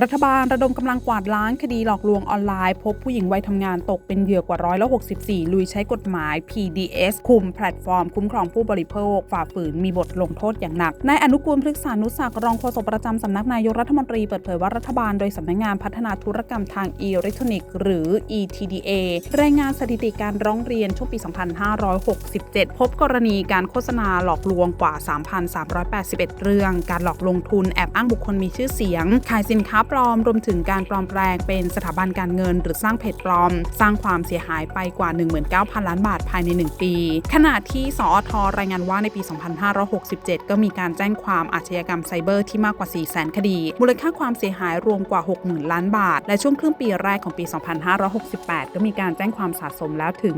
รัฐบาลระดมกำลังกวาดล้างคดีหลอกลวงออนไลน์ พบผู้หญิงวัยทำงานตกเป็นเหยื่อกว่าร้อยละ64 ลุยใช้กฎหมาย PDS คุมแพลตฟอร์ม คุ้มครองผู้บริโภค ฝ่าฝืนมีบทลงโทษอย่างหนัก นายอนุกูลพฤกษานุศักรองโฆษกประจำสำนักนายกรัฐมนตรีเปิดเผยว่ารัฐบาลโดยสำนักงานพัฒนาธุรกรรมทางอิเล็กทรอนิกส์หรือ ETDA รายงานสถิติการร้องเรียนช่วงปี 2567 พบกรณีการโฆษณาหลอกลวงกว่า 3,381 เรื่อง การหลอกลงทุนแอบอ้างบุคคลมีชื่อเสียงขายสินค้าปลอม รวมถึงการปลอมแปลงเป็นสถาบันการเงิน หรือสร้างเพจปลอม สร้างความเสียหายไปกว่า 19,000 ล้านบาทภายใน 1 ปี ขณะที่สอทรายงานว่าในปี 2567 ก็มีการแจ้งความอาชญากรรมไซเบอร์ที่มากกว่า400,000 คดี มูลค่าความเสียหายรวมกว่า 60,000 ล้านบาท และช่วงครึ่งปีแรกของปี 2568 ก็มีการแจ้งความสะสมแล้วถึง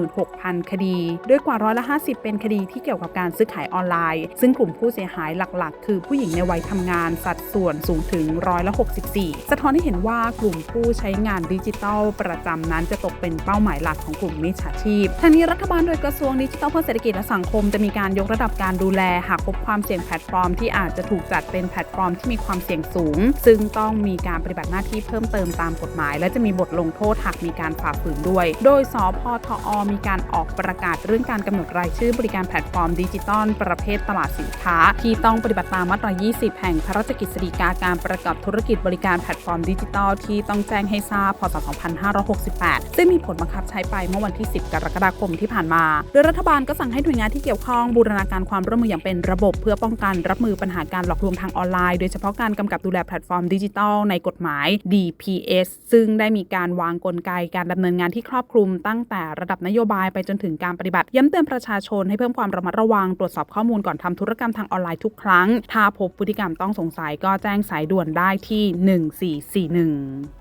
166,000 คดี ด้วยกว่าร้อยละ 50 เป็นคดีที่เกี่ยวกับการซื้อขายออนไลน์ ซึ่งกลุ่มผู้เสียหายหลักๆ คือผู้หญิงในวัยทำงานสัดส่วนสูงถึงร้อยละ64 สะท้อนให้เห็นว่ากลุ่มผู้ใช้งานดิจิทัลประจำนั้นจะตกเป็นเป้าหมายหลักของกลุ่มมิจฉาชีพทางนี้รัฐบาลโดยกระทรวงดิจิทัลเพื่อเศรษฐกิจและสังคมจะมีการยกระดับการดูแลหากพบความเสี่ยงแพลตฟอร์มที่อาจจะถูกจัดเป็นแพลตฟอร์มที่มีความเสี่ยงสูง ซึ่งต้องมีการปฏิบัติหน้าที่เพิ่มเติมตามกฎหมาย และจะมีบทลงโทษหากมีการฝ่าฝืนด้วย โดยสพทอ มีการออกประกาศเรื่องการกำหนดรายชื่อบริการแพลตฟอร์มดิจิทัลประเภทตลาดสินค้า ที่ต้องปฏิบัติตามมาตรา 20 แห่งพระราชกฤษฎีกาการประกอบธุรกิจบริการแพลตฟอร์มดิจิทัลที่ต้องแจ้งให้ทราบพศ 2568 ซึ่งมีผลบังคับใช้ไปเมื่อวันที่ 10 กรกฎาคมที่ผ่านมา โดยรัฐบาลก็สั่งให้หน่วยงานที่เกี่ยวข้องบูรณาการความร่วมมืออย่างเป็นระบบ เพื่อป้องกันรับมือปัญหาการหลอกลวงทางออนไลน์ โดยเฉพาะการกำกับดูแลแพลตฟอร์มดิจิทัลในกฎหมาย DPS ซึ่งได้มีการวางกลไกการดำเนินงานที่ครอบคลุมตั้งแต่ระดับนโยบายไปจนถึงการปฏิบัติ ย้ำเตือนประชาชนให้เพิ่มความระมัดระวังตรวจสอบข้อมูลก่อนทำธุรกรรมทางออนไลน์ทุกครั้ง ถ้าพบพฤติกรรมต้องสงสัยก็แจ้งสายด่วนได้ที่ 1441